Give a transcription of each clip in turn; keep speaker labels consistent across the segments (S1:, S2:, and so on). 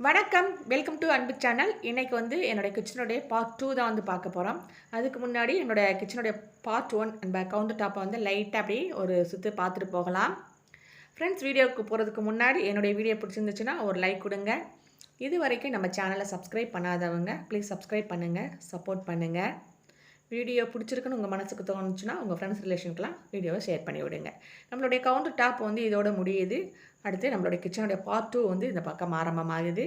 S1: வணக்கம். Welcome to அன்பு channel இன்னைக்கு வந்து என்னுடைய கிச்சனுடைய பார்ட் டூ தான் வந்து பார்க்க போகிறோம் அதுக்கு முன்னாடி என்னுடைய கிச்சனுடைய பார்ட் ஒன் அண்ட் கவுண்டர் டாப்பை வந்து லைட்டாக அப்படி ஒரு சுற்று பார்த்துட்டு போகலாம். ஃப்ரெண்ட்ஸ் வீடியோவுக்கு போகிறதுக்கு முன்னாடி என்னுடைய வீடியோ பிடிச்சிருந்துச்சுன்னா ஒரு லைக் கொடுங்க. இது வரைக்கும் நம்ம சேனலை சப்ஸ்கிரைப் பண்ணாதவங்க ப்ளீஸ் சப்ஸ்கிரைப் பண்ணுங்கள் சப்போர்ட் பண்ணுங்கள் வீடியோ பிடிச்சிருக்குன்னு உங்கள் மனசுக்கு தோணுச்சுன்னா உங்கள் ஃப்ரெண்ட்ஸ் ரிலேஷனுக்குலாம் வீடியோவை ஷேர் பண்ணி விடுங்க நம்மளுடைய கவுண்டர் டாப் வந்து இதோட முடியுது. அடுத்து நம்மளுடைய கிச்சனுடைய பார்ட் டூ வந்து இந்த பக்கம் ஆரம்பமாகுது.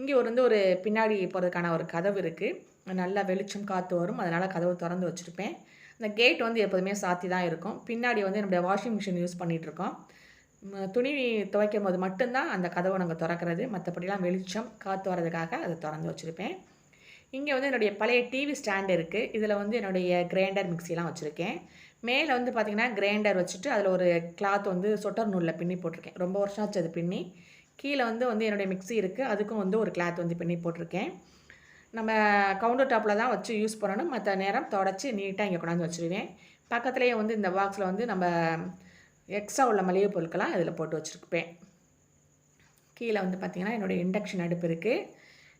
S1: இங்கே ஒரு வந்து ஒரு பின்னாடி போகிறதுக்கான ஒரு கதவு இருக்குது நல்லா வெளிச்சம் காற்று வரும். அதனால் கதவு திறந்து வச்சுருப்பேன். அந்த கேட் வந்து எப்போதுமே சாத்தி தான் இருக்கும். பின்னாடி வந்து நம்முடைய வாஷிங் மிஷின் யூஸ் பண்ணிகிட்ருக்கோம் துணி துவைக்கும் போது மட்டும்தான் அந்த கதவை நாங்கள் திறக்கிறது. மற்றபடிலாம் வெளிச்சம் காற்று வரதுக்காக அதை திறந்து வச்சுருப்பேன். இங்கே வந்து என்னுடைய பழைய டிவி ஸ்டாண்டு இருக்குது இதில் வந்து என்னுடைய கிரைண்டர் மிக்சிலாம் வச்சுருக்கேன். மேலே வந்து பார்த்திங்கன்னா கிரைண்டர் வச்சுட்டு அதில் ஒரு கிளாத் வந்து சொட்டர் நூலில் பின்னி போட்டிருக்கேன். ரொம்ப வருஷம் ஆச்சு அது பின்னி. கீழே வந்து வந்து என்னுடைய மிக்சி இருக்குது அதுக்கும் வந்து ஒரு கிளாத் வந்து பின்னி போட்டிருக்கேன். நம்ம கவுண்டர் டாப்பில் தான் வச்சு யூஸ் பண்ணணும். மற்ற நேரம் தொடச்சி நீட்டாக இங்கே கொண்டாந்து வச்சுருவேன். பக்கத்துலேயே வந்து இந்த பாக்ஸில் வந்து நம்ம எக்ஸ்ட்ரா உள்ள மளிகை பொருட்கள்லாம் இதில் போட்டு வச்சுருப்பேன். கீழே வந்து பார்த்திங்கன்னா என்னுடைய இண்டக்ஷன் அடுப்பு இருக்குது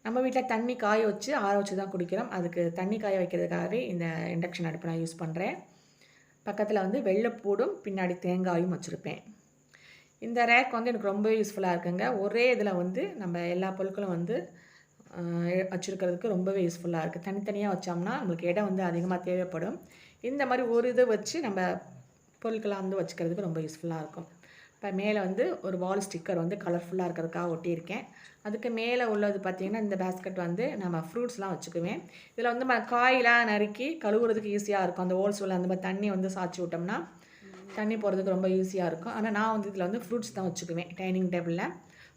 S1: நம்ம வீட்டில் தண்ணி காய வச்சு ஆற வச்சு தான் குடிக்கிறோம். அதுக்கு தண்ணி காய வைக்கிறதுக்காகவே இந்த இண்டக்ஷன் அடுப்பு நான் யூஸ் பண்ணுறேன் பக்கத்தில் வந்து வெள்ளைப்பூடும் பின்னாடி தேங்காயும் வச்சுருப்பேன். இந்த ரேக் வந்து எனக்கு ரொம்ப யூஸ்ஃபுல்லாக இருக்குங்க. ஒரே இதில் வந்து நம்ம எல்லா பொருட்களும் வந்து வச்சுருக்கிறதுக்கு ரொம்பவே யூஸ்ஃபுல்லாக இருக்குது தனித்தனியாக வச்சோம்னா நம்மளுக்கு இடம் வந்து அதிகமாக தேவைப்படும். இந்த மாதிரி ஒரு இதை வச்சு நம்ம பொருட்களை வந்து வச்சுக்கிறதுக்கு ரொம்ப யூஸ்ஃபுல்லாக இருக்கும். இப்போ மேலே வந்து ஒரு வால் ஸ்டிக்கர் வந்து கலர்ஃபுல்லாக இருக்கிறதுக்காக ஒட்டியிருக்கேன். அதுக்கு மேலே உள்ளது பார்த்திங்கன்னா இந்த பேஸ்கெட் வந்து நம்ம ஃப்ரூட்ஸ்லாம் வச்சுக்குவேன். இதில் வந்து நம்ம காயெலாம் நறுக்கி கழுவுறதுக்கு ஈஸியாக இருக்கும். அந்த ஹோல்ஸில் அந்த மாதிரி தண்ணி வந்து சாய்ச்சி விட்டோம்னா தண்ணி போகிறதுக்கு ரொம்ப ஈஸியாக இருக்கும். ஆனால் நான் வந்து இதில் வந்து ஃப்ரூட்ஸ் தான் வச்சுக்குவேன் டைனிங் டேபிளில்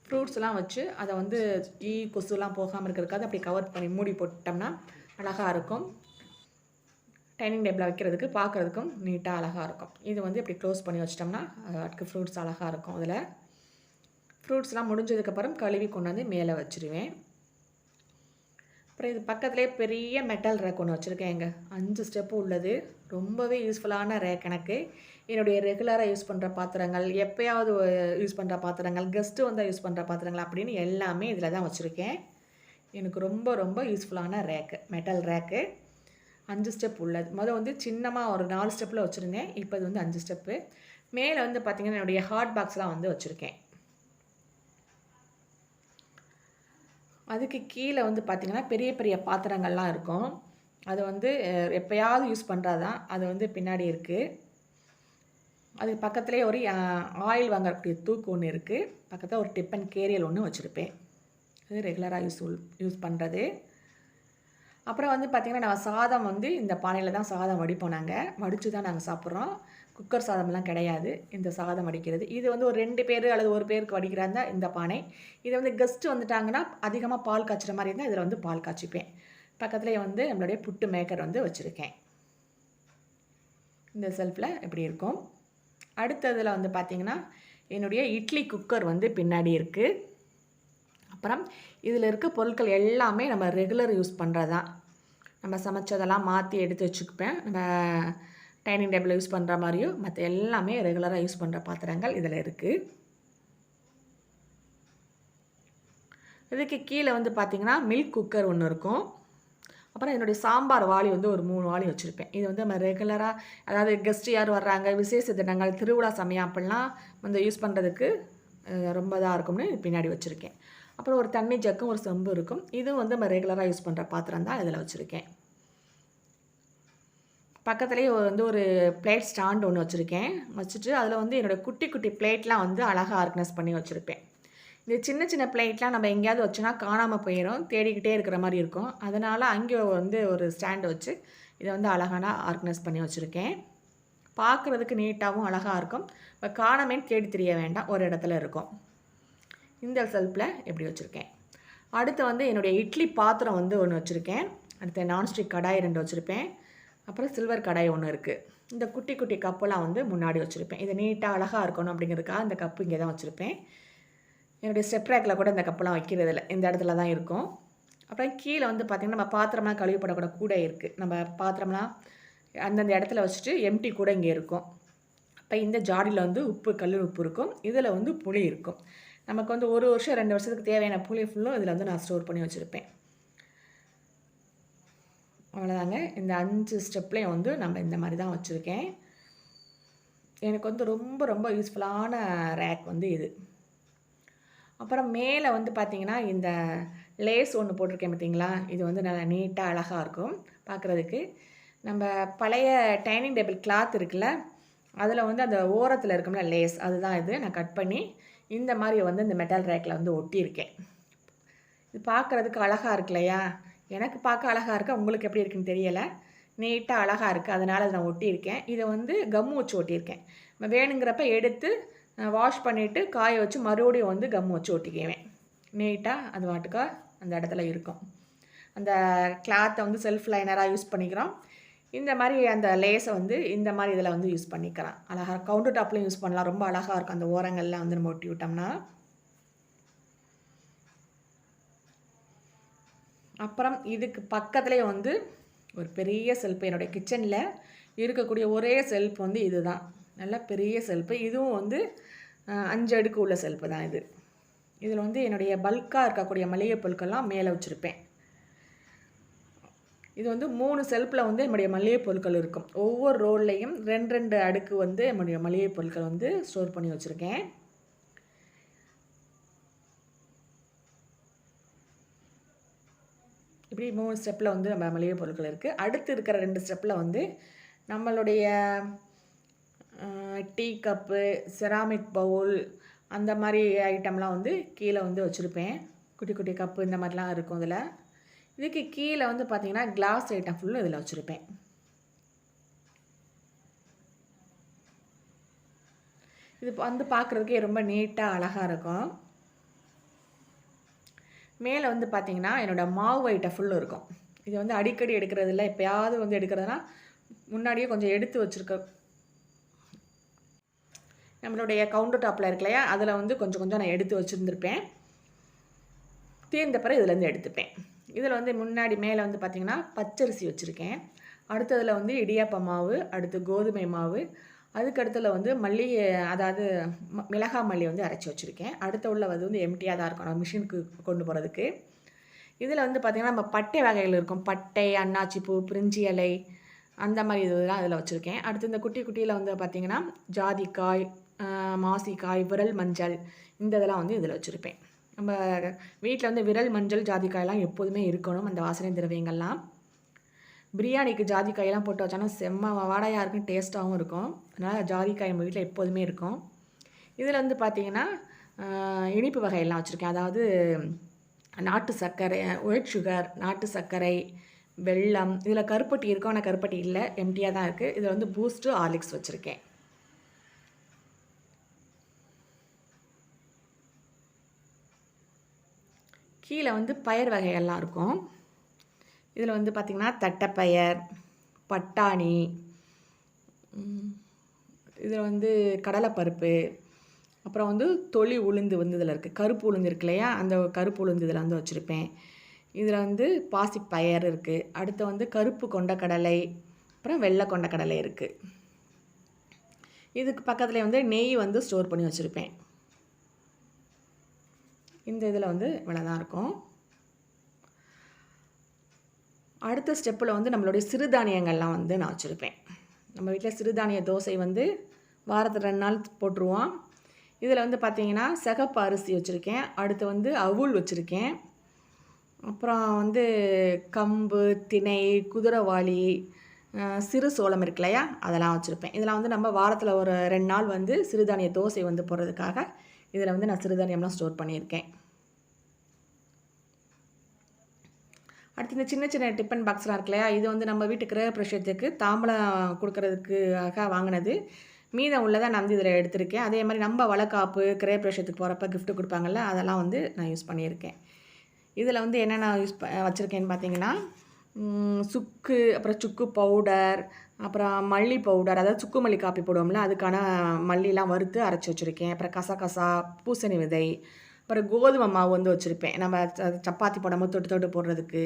S1: ஃப்ரூட்ஸ்லாம் வச்சு அதை வந்து ஈ கொசுலாம் போகாமல் இருக்கிறதுக்காக அப்படி கவர் பண்ணி மூடி போட்டோம்னா அழகாக இருக்கும். டைனிங் டேபிளில் வைக்கிறதுக்கு பார்க்குறதுக்கும் நீட்டாக அழகாக இருக்கும். இது வந்து இப்படி க்ளோஸ் பண்ணி வச்சிட்டோம்னா அதுக்கு ஃப்ரூட்ஸ் அழகாக இருக்கும் அதில். ஃப்ரூட்ஸ்லாம் முடிஞ்சதுக்கப்புறம் கழுவி கொண்டாந்து மேலே வச்சுருவேன். அப்புறம் இது பக்கத்துலேயே பெரிய மெட்டல் ரேக் ஒன்று வச்சுருக்கேன் எங்கள் அஞ்சு ஸ்டெப்பு உள்ளது. ரொம்பவே யூஸ்ஃபுல்லான ரேக் எனக்கு. என்னுடைய ரெகுலராக யூஸ் பண்ணுற பாத்திரங்கள் எப்போயாவது யூஸ் பண்ணுற பாத்திரங்கள் கெஸ்ட்டு வந்தால் யூஸ் பண்ணுற பாத்திரங்கள் அப்படின்னு எல்லாமே இதில் தான் வச்சுருக்கேன். எனக்கு ரொம்ப ரொம்ப யூஸ்ஃபுல்லான ரேக்கு மெட்டல் ரேக்கு அஞ்சு ஸ்டெப் உள்ளது. மொதல் வந்து சின்னமாக ஒரு நாலு ஸ்டெப்பில் வச்சுருந்தேன். இப்போ இது வந்து அஞ்சு ஸ்டெப்பு மேலே வந்து பார்த்திங்கன்னா என்னுடைய ஹாட் பாக்ஸ்லாம் வந்து வச்சுருக்கேன். அதுக்கு கீழே வந்து பார்த்திங்கன்னா பெரிய பெரிய பாத்திரங்கள்லாம் இருக்கும். அது வந்து எப்போயாவது யூஸ் பண்ணுறா தான் அது வந்து பின்னாடி இருக்குது அதுக்கு பக்கத்துலேயே ஒரு ஆயில் வாங்கக்கூடிய தூக்கு ஒன்று இருக்குது பக்கத்தில் ஒரு டிப்பன் கேரியல் ஒன்று வச்சுருப்பேன். அது ரெகுலராக யூஸ் யூஸ் பண்ணுறது அப்புறம் வந்து பார்த்திங்கன்னா நான் சாதம் வந்து இந்த பானையில் தான் சாதம் வடிப்போம் நாங்கள் வடித்து தான் நாங்கள் சாப்பிட்றோம். குக்கர் சாதம்லாம் கிடையாது. இந்த சாதம் வடிக்கிறது. இது வந்து ஒரு ரெண்டு பேர் அல்லது ஒரு பேருக்கு வடிக்கிறாங்க இந்த பானை. இதை வந்து கெஸ்ட்டு வந்துட்டாங்கன்னா அதிகமாக பால் காய்ச்சுற மாதிரி இருந்தால் இதில் வந்து பால் காய்ச்சிப்பேன். பக்கத்துலேயே வந்து நம்மளுடைய புட்டு மேக்கர் வந்து வச்சுருக்கேன். இந்த செல்ஃபில் எப்படி இருக்கும். அடுத்ததில் வந்து பார்த்திங்கன்னா என்னுடைய இட்லி குக்கர் வந்து பின்னாடி இருக்குது அப்புறம் இதில் இருக்க பொருட்கள் எல்லாமே நம்ம ரெகுலர் யூஸ் பண்ணுறது தான் நம்ம சமைச்சதெல்லாம் மாற்றி எடுத்து வச்சுக்குப்பேன். நம்ம டைனிங் டேபிள் யூஸ் பண்ணுற மாதிரியும் மற்ற எல்லாமே ரெகுலராக யூஸ் பண்ணுற பாத்திரங்கள் இதில் இருக்குது இதுக்கு கீழே வந்து பார்த்திங்கன்னா மில்க் குக்கர் ஒன்று இருக்கும். அப்புறம் என்னுடைய சாம்பார் வாளி வந்து ஒரு மூணு வாளி வச்சுருப்பேன். இது வந்து நம்ம ரெகுலராக அதாவது கெஸ்ட் யார் வர்றாங்க விசேஷ தினங்கள் திருவிழா சமயம் அப்படிலாம் வந்து யூஸ் பண்ணுறதுக்கு ரொம்ப இதாக இருக்கும்னு பின்னாடி வச்சுருக்கேன். அப்புறம் ஒரு தண்ணி ஜக்கும் ஒரு செம்பு இருக்கும். இதுவும் வந்து நம்ம ரெகுலராக யூஸ் பண்ணுற பாத்திரம் தான் இதில் வச்சுருக்கேன். பக்கத்துலேயே வந்து ஒரு பிளேட் ஸ்டாண்ட் ஒன்று வச்சுருக்கேன். வச்சுட்டு அதில் வந்து என்னோடய குட்டி குட்டி பிளேட்லாம் வந்து அழகாக ஆர்கனைஸ் பண்ணி வச்சுருப்பேன். இந்த சின்ன சின்ன பிளேட்லாம் நம்ம எங்கேயாவது வச்சோன்னா காணாமல் போயிடும் தேடிக்கிட்டே இருக்கிற மாதிரி இருக்கும். அதனால் அங்கே வந்து ஒரு ஸ்டாண்டு வச்சு இதை வந்து அழகான ஆர்கனைஸ் பண்ணி வச்சுருக்கேன். பார்க்குறதுக்கு நீட்டாகவும் அழகாக இருக்கும். இப்போ காணாமேன்னு தேடி தெரிய வேண்டாம் ஒரு இடத்துல இருக்கும். இந்த செல்ஃபில் எப்படி வச்சுருக்கேன்? அடுத்து வந்து என்னுடைய இட்லி பாத்திரம் வந்து ஒன்று வச்சுருக்கேன். அடுத்து நான்ஸ்டிக் கடாய் ரெண்டு வச்சுருப்பேன். அப்புறம் சில்வர் கடாய் ஒன்று இருக்குது இந்த குட்டி குட்டி கப்பெல்லாம் வந்து முன்னாடி வச்சுருப்பேன். இது நீட்டாக அழகாக இருக்கணும் அப்படிங்கிறதுக்காக இந்த கப்பு இங்கே தான் வச்சுருப்பேன். என்னுடைய ஸ்டெப் ரேக்கில் கூட இந்த கப்பெல்லாம் வைக்கிறதில்ல. இந்த இடத்துல தான் இருக்கும். அப்புறம் கீழே வந்து பார்த்திங்கன்னா நம்ம பாத்திரம்லாம் கழுவிப்படக்கூட கூட இருக்குது நம்ம பாத்திரம்லாம் அந்தந்த இடத்துல வச்சுட்டு எம்டி கூட இங்கே இருக்கும். அப்போ இந்த ஜாடியில் வந்து உப்பு கல் உப்பு இருக்கும். இதில் வந்து புளி இருக்கும். நமக்கு வந்து ஒரு வருஷம் ரெண்டு வருஷத்துக்கு தேவையான புளி ஃபுல்லும் இதில் வந்து நான் ஸ்டோர் பண்ணி வச்சுருப்பேன். அவ்வளோதாங்க இந்த அஞ்சு ஸ்டெப்லேயும் வந்து நம்ம இந்த மாதிரி தான் வச்சுருக்கேன். எனக்கு வந்து ரொம்ப ரொம்ப யூஸ்ஃபுல்லான ரேக் வந்து இது. அப்புறம் மேலே வந்து பார்த்திங்கன்னா இந்த லேஸ் ஒன்று போட்டிருக்கேன் பார்த்தீங்களா இது வந்து நல்லா நீட்டாக அழகாக இருக்கும் பார்க்குறதுக்கு நம்ம பழைய டைனிங் டேபிள் கிளாத் இருக்குல்ல அதில் வந்து அந்த ஓரத்தில் இருக்கும்ல லேஸ் அதுதான் இது. நான் கட் பண்ணி இந்த மாதிரி வந்து இந்த மெட்டல் ரேக்கில் வந்து ஒட்டியிருக்கேன். இது பார்க்குறதுக்கு அழகாக இருக்கு இல்லையா? எனக்கு பார்க்க அழகாக இருக்குது உங்களுக்கு எப்படி இருக்குன்னு தெரியலை. நீட்டாக அழகாக இருக்குது அதனால் அதை நான் ஒட்டியிருக்கேன். இதை வந்து கம்மு வச்சு ஒட்டியிருக்கேன். வேணுங்கிறப்ப எடுத்து வாஷ் பண்ணிவிட்டு காய வச்சு மறுபடியும் வந்து கம் வச்சு ஒட்டிக்குவேன். நீட்டாக அது வாட்டுக்கா அந்த இடத்துல இருக்கும். அந்த கிளாத்தை வந்து செல்ஃப் லைனராக யூஸ் பண்ணிக்கிறோம். இந்த மாதிரி அந்த லேஸை வந்து இந்த மாதிரி இதில் வந்து யூஸ் பண்ணிக்கலாம். அழகாக கவுண்டர் டாப்லையும் யூஸ் பண்ணலாம். ரொம்ப அழகாக இருக்கும். அந்த ஓரங்கள்லாம் வந்து நம்ம ஒட்டி விட்டோம்னா. அப்புறம் இதுக்கு பக்கத்துலேயே வந்து ஒரு பெரிய செல்ப்பு என்னுடைய கிச்சனில் இருக்கக்கூடிய ஒரே செல்ஃப் வந்து இதுதான். நல்ல பெரிய செல்ஃபு இதுவும் வந்து அஞ்சு அடுக்கு உள்ள செல்ஃபு தான் இது. இதில் வந்து என்னுடைய பல்காக இருக்கக்கூடிய மளிகை பொருட்கள்லாம் மேலே வச்சுருப்பேன். இது வந்து மூணு செல்ஃபில் வந்து என்னுடைய மளிகை பொருட்கள் இருக்கும். ஒவ்வொரு ரோல்லையும் ரெண்டு ரெண்டு அடுக்கு வந்து என்னுடைய மளிகை பொருட்கள் வந்து ஸ்டோர் பண்ணி வச்சுருக்கேன். இப்படி மூணு ஸ்டெப்பில் வந்து நம்ம மளிகை பொருட்கள் இருக்குது அடுத்து இருக்கிற ரெண்டு ஸ்டெப்பில் வந்து நம்மளுடைய டீ கப்பு செராமிக் பவுல் அந்த மாதிரி ஐட்டம்லாம் வந்து கீழே வந்து வச்சுருப்பேன். குட்டி குட்டி கப்பு இந்த மாதிரிலாம் இருக்கும் இதில். இதுக்கு கீழே வந்து பார்த்திங்கன்னா கிளாஸ் ஐட்டம் ஃபுல்லும் இதில் வச்சுருப்பேன். இது வந்து பார்க்குறதுக்கே ரொம்ப நீட்டாக அழகாக இருக்கும். மேலே வந்து பார்த்திங்கன்னா என்னோடய மாவு ஐட்டம் ஃபுல்லும் இருக்கும். இது வந்து அடிக்கடி எடுக்கிறது இல்லை. எப்போயாவது வந்து எடுக்கிறதுனா முன்னாடியே கொஞ்சம் எடுத்து வச்சுருக்க நம்மளுடைய கவுண்டர் டாப்பில் இருக்கு இல்லையா? அதில் வந்து கொஞ்சம் கொஞ்சம் நான் எடுத்து வச்சுருந்துருப்பேன். தீர்ந்த பிறகு இதுலேருந்து எடுத்துப்பேன். இதில் வந்து முன்னாடி மேலே வந்து பார்த்திங்கன்னா பச்சரிசி வச்சுருக்கேன். அடுத்ததில் வந்து இடியாப்ப மாவு அடுத்து கோதுமை மாவு அதுக்கடுத்தில் வந்து மல்லிகை அதாவது மிளகா மல்லி வந்து அரைச்சி வச்சுருக்கேன். அடுத்த உள்ள வந்து வந்து எம்டியாக தான் இருக்கணும் மிஷினுக்கு கொண்டு போகிறதுக்கு. இதில் வந்து பார்த்திங்கன்னா நம்ம பட்டை வகைகள் இருக்கும். பட்டை அன்னாச்சிப்பூ பிரிஞ்சி இலை அந்த மாதிரி இதெல்லாம் அதில் வச்சுருக்கேன். அடுத்து இந்த குட்டி குட்டியில் வந்து பார்த்திங்கன்னா ஜாதிக்காய் மாசிக்காய் விரல் மஞ்சள் இந்த இதெல்லாம் வந்து இதில் வச்சுருப்பேன். நம்ம வீட்டில் வந்து விரல் மஞ்சள் ஜாதிக்காயெல்லாம் எப்போதுமே இருக்கணும் அந்த வாசனை திரவியங்கள்லாம். பிரியாணிக்கு ஜாதிக்காயெல்லாம் போட்டு வச்சானா செம்ம வாடையாக இருக்கும் டேஸ்ட்டாகவும் இருக்கும். அதனால் ஜாதிக்காய் நம்ம வீட்டில் எப்போதுமே இருக்கும். இதில் வந்து பார்த்திங்கன்னா இனிப்பு வகையெல்லாம் வச்சுருக்கேன். அதாவது நாட்டு சர்க்கரை ஒயிட் சுகர் நாட்டு சர்க்கரை வெள்ளம் இதில் கருப்பட்டி இருக்கும் ஆனால் கருப்பட்டி இல்லை எம்டியாக தான் இருக்குது இதில் வந்து பூஸ்ட்டு ஆர்லிக்ஸ் வச்சுருக்கேன். கீழே வந்து பயிர் வகைகள்லாம் இருக்கும். இதில் வந்து பார்த்திங்கன்னா தட்டைப்பயர் பட்டாணி இதில் வந்து கடலைப்பருப்பு அப்புறம் வந்து தொளி உளுந்து வந்து இதில் இருக்குது. கருப்பு உளுந்து இருக்கு இல்லையா? அந்த கருப்பு உளுந்து இதில் வந்து வச்சுருப்பேன். இதில் வந்து பாசிப்பயர் இருக்குது அடுத்து வந்து கருப்பு கொண்டக்கடலை அப்புறம் வெள்ளை கொண்டக்கடலை இருக்குது இதுக்கு பக்கத்தில் வந்து நெய் வந்து ஸ்டோர் பண்ணி வச்சுருப்பேன். இந்த இதில் வந்து இவ்வளோ தான் இருக்கும். அடுத்த ஸ்டெப்பில் வந்து நம்மளுடைய சிறுதானியங்கள்லாம் வந்து நான் வச்சுருப்பேன். நம்ம வீட்டில் சிறுதானிய தோசை வந்து வாரத்தில் ரெண்டு நாள் போட்டுருவோம். இதில் வந்து பார்த்திங்கன்னா சிகப்பு அரிசி வச்சுருக்கேன். அடுத்து வந்து அவுள் வச்சுருக்கேன். அப்புறம் வந்து கம்பு திணை குதிரைவாளி சிறு சோளம் இருக்கு இல்லையா? அதெல்லாம் வச்சுருப்பேன். இதெல்லாம் வந்து நம்ம வாரத்தில் ஒரு ரெண்டு நாள் வந்து சிறுதானிய தோசை வந்து போடுறதுக்காக இதில் வந்து நான் சிறுதானியம்லாம் ஸ்டோர் பண்ணியிருக்கேன். அடுத்து இந்த சின்ன சின்ன டிஃபன் பாக்ஸ்லாம் இருக்கு இல்லையா இது வந்து நம்ம வீட்டு கிரக பிரஷத்துக்கு கொடுக்கறதுக்காக வாங்கினது. மீதம் உள்ளதாக நான் வந்து இதில் எடுத்திருக்கேன். அதே மாதிரி நம்ம வளக்காப்பு கிரக பிரஷத்துக்கு போகிறப்ப கிஃப்ட்டு கொடுப்பாங்கல்ல அதெல்லாம் வந்து நான் யூஸ் பண்ணியிருக்கேன். இதில் வந்து என்னென்ன யூஸ் ப வச்சுருக்கேன்னு பார்த்தீங்கன்னா சுக்கு அப்புறம் சுக்கு பவுடர் அப்புறம் மல்லி பவுடர் அதாவது சுக்கு மல்லி காப்பி போடுவோம்ல அதுக்கான மல்லிலாம் வறுத்து அரைச்சி வச்சுருக்கேன். அப்புறம் கசகசா பூசணி விதை அப்புறம் கோதுமை மாவு வந்து வச்சுருப்பேன். நம்ம சப்பாத்தி போடாமல் தொட்டு தொட்டு போடுறதுக்கு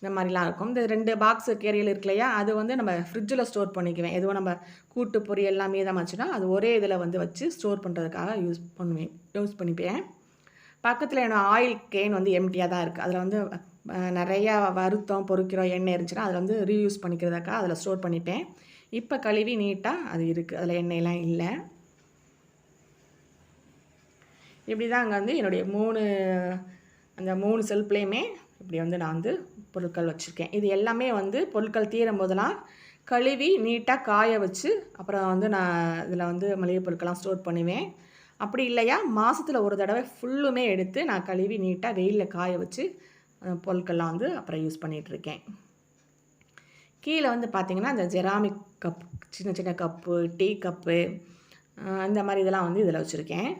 S1: இந்த மாதிரிலாம் இருக்கும். இந்த ரெண்டு பாக்ஸ் கேரியல் இருக்கு இல்லையா அது வந்து நம்ம ஃப்ரிட்ஜில் ஸ்டோர் பண்ணிக்குவேன். எதுவும் நம்ம கூட்டு எல்லாம் தான் வச்சுன்னா அது ஒரே இதில் வந்து வச்சு ஸ்டோர் பண்ணுறதுக்காக யூஸ் பண்ணுவேன் யூஸ் பண்ணிப்பேன். பக்கத்தில் என்னோடய ஆயில் கேன் வந்து எம்டியாக தான் இருக்குது அதில் வந்து நிறையா வருத்தம் பொறுக்கிறோம் எண்ணெய் இருந்துச்சுன்னா அதில் வந்து ரீயூஸ் பண்ணிக்கிறதாக்கா அதில் ஸ்டோர் பண்ணிட்டேன். இப்போ கழுவி நீட்டாக அது இருக்குது அதில் எண்ணெயெலாம் இல்லை. இப்படி தான் அங்கே வந்து என்னுடைய மூணு அந்த மூணு செல்ஃப்லேயுமே இப்படி வந்து நான் வந்து பொருட்கள் வச்சுருக்கேன். இது எல்லாமே வந்து பொருட்கள் தீரும் போதெல்லாம் கழுவி நீட்டாக காய வச்சு அப்புறம் வந்து நான் இதில் வந்து மளிகை பொருட்கள்லாம் ஸ்டோர் பண்ணுவேன். அப்படி இல்லையா? மாதத்தில் ஒரு தடவை ஃபுல்லுமே எடுத்து நான் கழுவி நீட்டாக வெயிலில் காய வச்சு பொருட்கள்லாம் வந்து அப்புறம் யூஸ் பண்ணிகிட்ருக்கேன் கீழே வந்து பார்த்திங்கன்னா இந்த ஜெராமிக் கப் சின்ன சின்ன கப்பு டீ கப்பு இந்த மாதிரி இதெல்லாம் வந்து இதில் வச்சுருக்கேன்.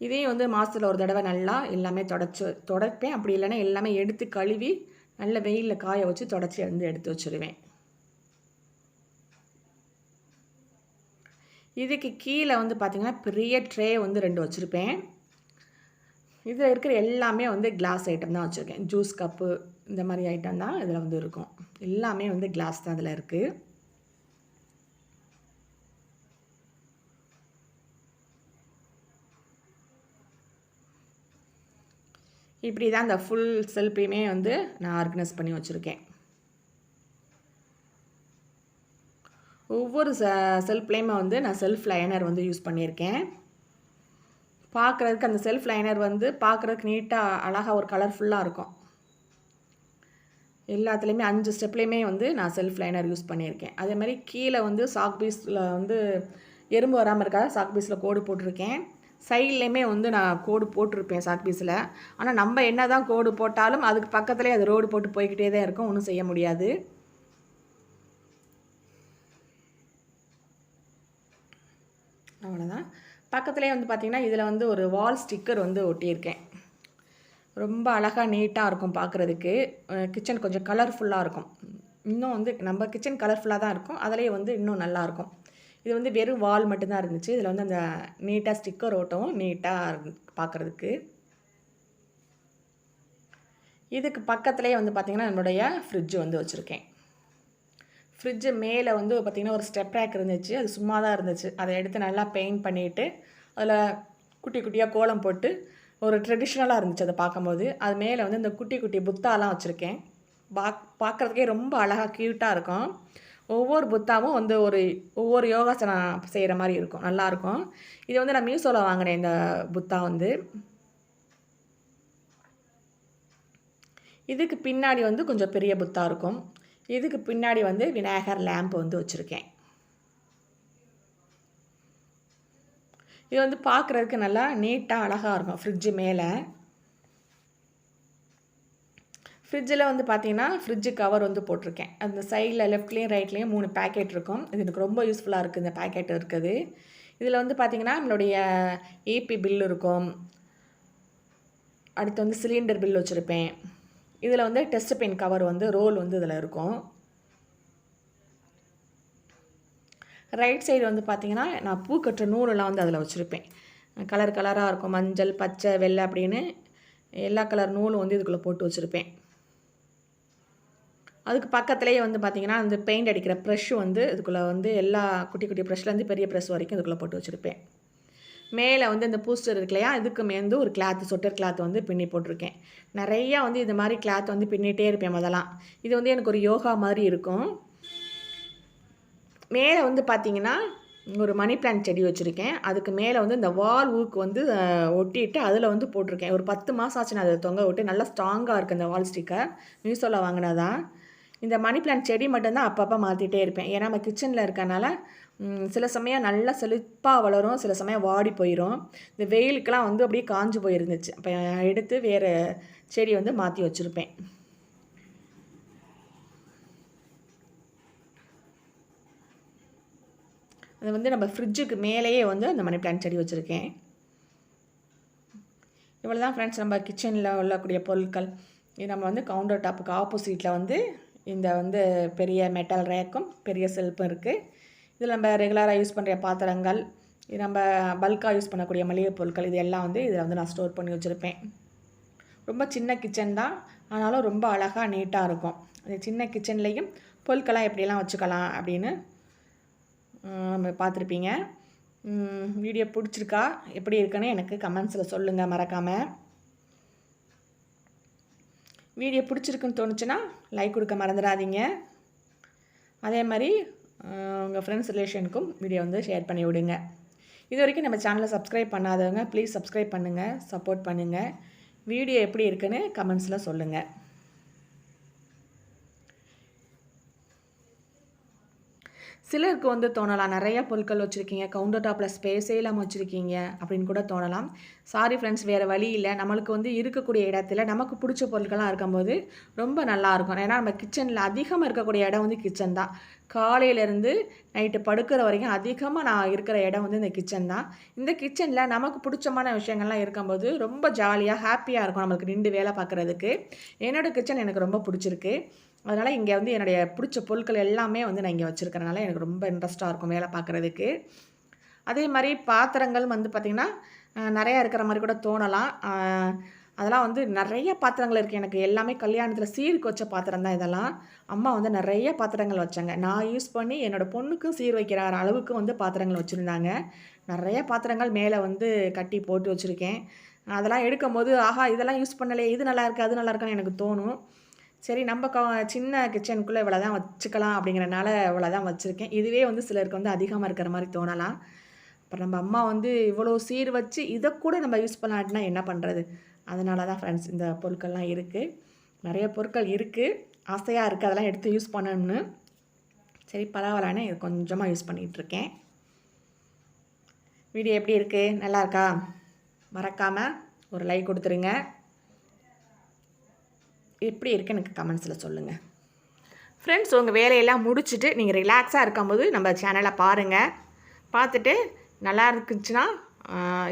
S1: இதையும் வந்து மாதத்தில் ஒரு தடவை நல்லா எல்லாமே தொடச்சி தொடப்பேன். அப்படி இல்லைன்னா எல்லாமே எடுத்து கழுவி நல்ல வெயிலில் காய வச்சு தொடச்சி வந்து எடுத்து வச்சுருவேன். இதுக்கு கீழே வந்து பார்த்திங்கன்னா பெரிய ட்ரே வந்து ரெண்டு வச்சுருப்பேன். இதில் இருக்கிற எல்லாமே வந்து கிளாஸ் ஐட்டம் தான் வச்சுருக்கேன். ஜூஸ் கப்பு இந்த மாதிரி ஐட்டம் தான் இதில் வந்து இருக்கும். எல்லாமே வந்து கிளாஸ் தான் இதில் இருக்குது இப்படி தான் அந்த ஃபுல் செல்ஃபியுமே வந்து நான் ஆர்கனைஸ் பண்ணி வச்சுருக்கேன். ஒவ்வொரு ச செல்ஃப்லேயுமே வந்து நான் செல்ஃப் லைனர் வந்து யூஸ் பண்ணியிருக்கேன். பார்க்குறதுக்கு அந்த செல்ஃப் லைனர் வந்து பார்க்குறதுக்கு நீட்டாக அழகாக ஒரு கலர்ஃபுல்லாக இருக்கும். எல்லாத்துலேயுமே அஞ்சு ஸ்டெப்லேயுமே வந்து நான் செல்ஃப் லைனர் யூஸ் பண்ணியிருக்கேன். அதே மாதிரி கீழே வந்து சாக் பீஸில் வந்து எறும்பு வராமல் இருக்காது சாக் பீஸில் கோடு போட்டிருக்கேன். சைட்லேயுமே வந்து நான் கோடு போட்டிருப்பேன் சாக் பீஸில் ஆனால் நம்ம என்ன தான் கோடு போட்டாலும் அதுக்கு பக்கத்துலேயே அது ரோடு போட்டு போய்கிட்டே தான் இருக்கும். ஒன்றும் செய்ய முடியாது. அவ்வளோதான் பக்கத்துலேயே வந்து பார்த்திங்கன்னா இதில் வந்து ஒரு வால் ஸ்டிக்கர் வந்து ஒட்டியிருக்கேன். ரொம்ப அழகாக நீட்டாக இருக்கும் பார்க்குறதுக்கு கிச்சன் கொஞ்சம் கலர்ஃபுல்லாக இருக்கும். இன்னும் வந்து நம்ம கிச்சன் கலர்ஃபுல்லாக தான் இருக்கும். அதிலேயே வந்து இன்னும் நல்லாயிருக்கும் இது வந்து வெறும் வால் மட்டும்தான் இருந்துச்சு. இதில் வந்து அந்த நீட்டாக ஸ்டிக்கர் ஓட்டவும் நீட்டாக பார்க்குறதுக்கு இதுக்கு பக்கத்துலேயே வந்து பார்த்திங்கன்னா என்னுடைய ஃப்ரிட்ஜ் வந்து வச்சுருக்கேன். ஃப்ரிட்ஜு மேலே வந்து பார்த்திங்கன்னா ஒரு ஸ்டெப் ரேக் இருந்துச்சு. அது சும்மா தான் இருந்துச்சு. அதை எடுத்து நல்லா பெயிண்ட் பண்ணிவிட்டு அதில் குட்டி குட்டியாக கோலம் போட்டு ஒரு ட்ரெடிஷ்னலாக இருந்துச்சு அதை பார்க்கும்போது. அது மேலே வந்து இந்த குட்டி குட்டி புத்தாலாம் வச்சுருக்கேன். பாக் பார்க்குறதுக்கே ரொம்ப அழகாக க்யூட்டாக இருக்கும். ஒவ்வொரு புத்தாவும் வந்து ஒரு ஒவ்வொரு யோகாசனம் செய்கிற மாதிரி இருக்கும். நல்லாயிருக்கும் இது வந்து நான் மீஷோவில் வாங்கினேன் இந்த புத்தா வந்து. இதுக்கு பின்னாடி வந்து கொஞ்சம் பெரிய புத்தா இருக்கும். இதுக்கு பின்னாடி வந்து விநாயகர் லேம்ப் வந்து வச்சுருக்கேன். இது வந்து பார்க்குறதுக்கு நல்லா நீட்டாக அழகாக இருக்கும் ஃப்ரிட்ஜு மேலே. ஃப்ரிட்ஜில் வந்து பார்த்தீங்கன்னா ஃப்ரிட்ஜு கவர் வந்து போட்டிருக்கேன். அந்த சைடில் லெஃப்ட்லேயும் ரைட்லேயும் மூணு பேக்கெட் இருக்கும். இது எனக்கு ரொம்ப யூஸ்ஃபுல்லாக இருக்குது இந்த பேக்கெட் இருக்குது. இதில் வந்து பார்த்திங்கன்னா நம்மளுடைய ஏபி பில் இருக்கும். அடுத்து வந்து சிலிண்டர் பில் வச்சுருப்பேன். இதில் வந்து டெஸ்ட் பெயின் கவர் வந்து ரோல் வந்து இதில் இருக்கும். ரைட் சைடு வந்து பார்த்திங்கன்னா நான் பூ கட்டுற நூலெல்லாம் வந்து அதில் வச்சுருப்பேன். கலர் கலராக இருக்கும். மஞ்சள் பச்சை வெள்ளை அப்படின்னு எல்லா கலர் நூலும் வந்து இதுக்குள்ளே போட்டு வச்சுருப்பேன். அதுக்கு பக்கத்துலேயே வந்து பார்த்திங்கன்னா அந்த பெயிண்ட் அடிக்கிற ப்ரெஷ்ஷு வந்து இதுக்குள்ளே வந்து எல்லா குட்டி குட்டி ப்ரெஷ்லேருந்து பெரிய ப்ரெஷ் வரைக்கும் இதுக்குள்ளே போட்டு வச்சுருப்பேன். மேலே வந்து இந்த பூஸ்டர் இருக்கு இல்லையா இதுக்கு மேந்து ஒரு கிளாத் சொட்டர் கிளாத் வந்து பின்னி போட்டிருக்கேன். நிறையா வந்து இது மாதிரி கிளாத் வந்து பின்னிகிட்டே இருப்பேன் முதலாம் இது வந்து எனக்கு ஒரு யோகா மாதிரி இருக்கும். மேலே வந்து பார்த்தீங்கன்னா ஒரு மணி பிளான்ட் செடி வச்சுருக்கேன். அதுக்கு மேலே வந்து இந்த வால் ஊக்கு வந்து ஒட்டிட்டு அதில் வந்து போட்டிருக்கேன். ஒரு பத்து மாதம் ஆச்சு நான் அதை தொங்க விட்டு நல்லா ஸ்ட்ராங்காக இருக்குது இந்த வால் ஸ்டிக்கர் மீஷோவில் வாங்கினதான் இந்த மணி பிளான்ட் செடி மட்டும்தான் அப்பப்போ மாற்றிட்டே இருப்பேன். ஏன்னா நம்ம கிச்சனில் இருக்கனால சில சமயம் நல்லா செழிப்பாக வளரும் சில சமயம் வாடி போயிடும் இந்த வெயிலுக்கெல்லாம் வந்து அப்படியே காஞ்சு போயிருந்துச்சு. அப்போ எடுத்து வேறு செடி வந்து மாற்றி வச்சுருப்பேன். அது வந்து நம்ம ஃப்ரிட்ஜுக்கு மேலேயே வந்து அந்த மணி பிளான்ட் செடி வச்சுருக்கேன். இவ்வளோ தான் ஃப்ரெண்ட்ஸ் நம்ம கிச்சனில் உள்ளக்கூடிய பொருட்கள். இது நம்ம வந்து கவுண்டர் டாப்புக்கு ஆப்போசிட்டில் வந்து இந்த வந்து பெரிய மெட்டல் ரேக்கும் பெரிய செல்ஃபும் இருக்குது இதில் நம்ம ரெகுலராக யூஸ் பண்ணுற பாத்திரங்கள் இது நம்ம பல்காக யூஸ் பண்ணக்கூடிய மளிகை பொருட்கள் இது எல்லாம் வந்து இதில் வந்து நான் ஸ்டோர் பண்ணி வச்சுருப்பேன். ரொம்ப சின்ன கிச்சன் தான் ஆனாலும் ரொம்ப அழகாக நீட்டாக இருக்கும். அந்த சின்ன கிச்சன்லேயும் பொருட்கள்லாம் எப்படியெல்லாம் வச்சுக்கலாம் அப்படின்னு நம்ம பார்த்துருப்பீங்க. வீடியோ பிடிச்சிருக்கா? எப்படி இருக்குன்னு எனக்கு கமெண்ட்ஸில் சொல்லுங்கள் மறக்காமல் வீடியோ பிடிச்சிருக்குன்னு தோணுச்சுன்னா லைக் கொடுக்க மறந்துடாதீங்க. அதே மாதிரி உங்கள் ஃப்ரெண்ட்ஸ் ரிலேஷனுக்கும் வீடியோ வந்து ஷேர் பண்ணி விடுங்க. இது வரைக்கும் நம்ம சேனலை சப்ஸ்கிரைப் பண்ணாதவங்க ப்ளீஸ் சப்ஸ்கிரைப் பண்ணுங்கள் சப்போர்ட் பண்ணுங்கள் வீடியோ எப்படி இருக்குன்னு கமெண்ட்ஸில் சொல்லுங்கள் சிலருக்கு வந்து தோணலாம் நிறைய பொருட்கள் வச்சுருக்கீங்க கவுண்டர் டாப்பில் ஸ்பேஸே இல்லாமல் வச்சுருக்கீங்க அப்படின்னு கூட தோணலாம். சாரி ஃப்ரெண்ட்ஸ் வேறு வழி இல்லை. நம்மளுக்கு வந்து இருக்கக்கூடிய இடத்துல நமக்கு பிடிச்ச பொருட்கள்லாம் இருக்கும்போது ரொம்ப நல்லாயிருக்கும் ஏன்னா நம்ம கிச்சனில் அதிகமாக இருக்கக்கூடிய இடம் வந்து கிச்சன் தான். காலையிலேருந்து நைட்டு படுக்கிற வரைக்கும் அதிகமாக நான் இருக்கிற இடம் வந்து இந்த கிச்சன் தான். இந்த கிச்சனில் நமக்கு பிடிச்சமான விஷயங்கள்லாம் இருக்கும்போது ரொம்ப ஜாலியாக ஹாப்பியாக இருக்கும் நம்மளுக்கு நின்று வேலை பார்க்குறதுக்கு. என்னோடய கிச்சன் எனக்கு ரொம்ப பிடிச்சிருக்கு. அதனால் இங்கே வந்து என்னுடைய பிடிச்ச பொருட்கள் எல்லாமே வந்து நான் இங்கே வச்சுருக்கறனால எனக்கு ரொம்ப இன்ட்ரெஸ்ட்டாக இருக்கும் வேலை பார்க்குறதுக்கு. அதே மாதிரி பாத்திரங்கள் வந்து பார்த்திங்கன்னா நிறையா இருக்கிற மாதிரி கூட தோணலாம். அதெல்லாம் வந்து நிறைய பாத்திரங்கள் இருக்குது எனக்கு எல்லாமே கல்யாணத்தில் சீருக்கு வச்ச பாத்திரம் தான் இதெல்லாம். அம்மா வந்து நிறைய பாத்திரங்கள் வச்சாங்க. நான் யூஸ் பண்ணி என்னோடய பொண்ணுக்கும் சீர் வைக்கிற அளவுக்கு வந்து பாத்திரங்கள் வச்சுருந்தாங்க. நிறைய பாத்திரங்கள் மேலே வந்து கட்டி போட்டு வச்சுருக்கேன். அதெல்லாம் எடுக்கும் போது ஆஹா இதெல்லாம் யூஸ் பண்ணலையே இது நல்லா இருக்குது அது நல்லா இருக்குன்னு எனக்கு தோணும். சரி நம்ம க சின்ன கிச்சனுக்குள்ளே இவ்வளோ தான் வச்சுக்கலாம் அப்படிங்கிறனால இவ்வளோ தான் வச்சுருக்கேன். இதுவே வந்து சிலருக்கு வந்து அதிகமாக இருக்கிற மாதிரி தோணலாம். அப்புறம் நம்ம அம்மா வந்து இவ்வளோ சீர் வச்சு இதை கூட நம்ம யூஸ் பண்ணாட்டினா என்ன பண்ணுறது அதனால தான் ஃப்ரெண்ட்ஸ் இந்த பொருட்கள்லாம் இருக்குது நிறைய பொருட்கள் இருக்குது ஆசையாக இருக்குது அதெல்லாம் எடுத்து யூஸ் பண்ணணும்னு. சரி பரவாயில்லன்னு இது கொஞ்சமாக யூஸ் பண்ணிகிட்ருக்கேன் வீடியோ எப்படி இருக்குது நல்லா இருக்கா? மறக்காமல் ஒரு லைக் கொடுத்துருங்க. எப்படி இருக்குது எனக்கு கமெண்ட்ஸில் சொல்லுங்கள் ஃப்ரெண்ட்ஸ் உங்கள் வேலையெல்லாம் முடிச்சுட்டு நீங்கள் ரிலாக்ஸாக இருக்கும்போது நம்ம சேனலை பாருங்கள் பார்த்துட்டு நல்லா இருந்துச்சுன்னா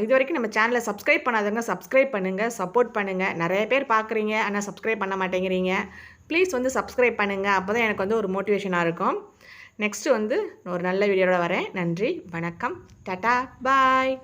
S1: இது வரைக்கும் நம்ம சேனலை சப்ஸ்கிரைப் பண்ணாதவங்க சப்ஸ்கிரைப் பண்ணுங்கள் சப்போர்ட் பண்ணுங்கள் நிறைய பேர் பார்க்குறீங்க ஆனால் சப்ஸ்கிரைப் பண்ண மாட்டேங்கிறீங்க. ப்ளீஸ் வந்து சப்ஸ்கிரைப் பண்ணுங்கள் அப்போ தான் எனக்கு வந்து ஒரு மோட்டிவேஷனாக இருக்கும். நெக்ஸ்ட்டு வந்து ஒரு நல்ல வீடியோட வரேன். நன்றி வணக்கம். டட்டா பாய்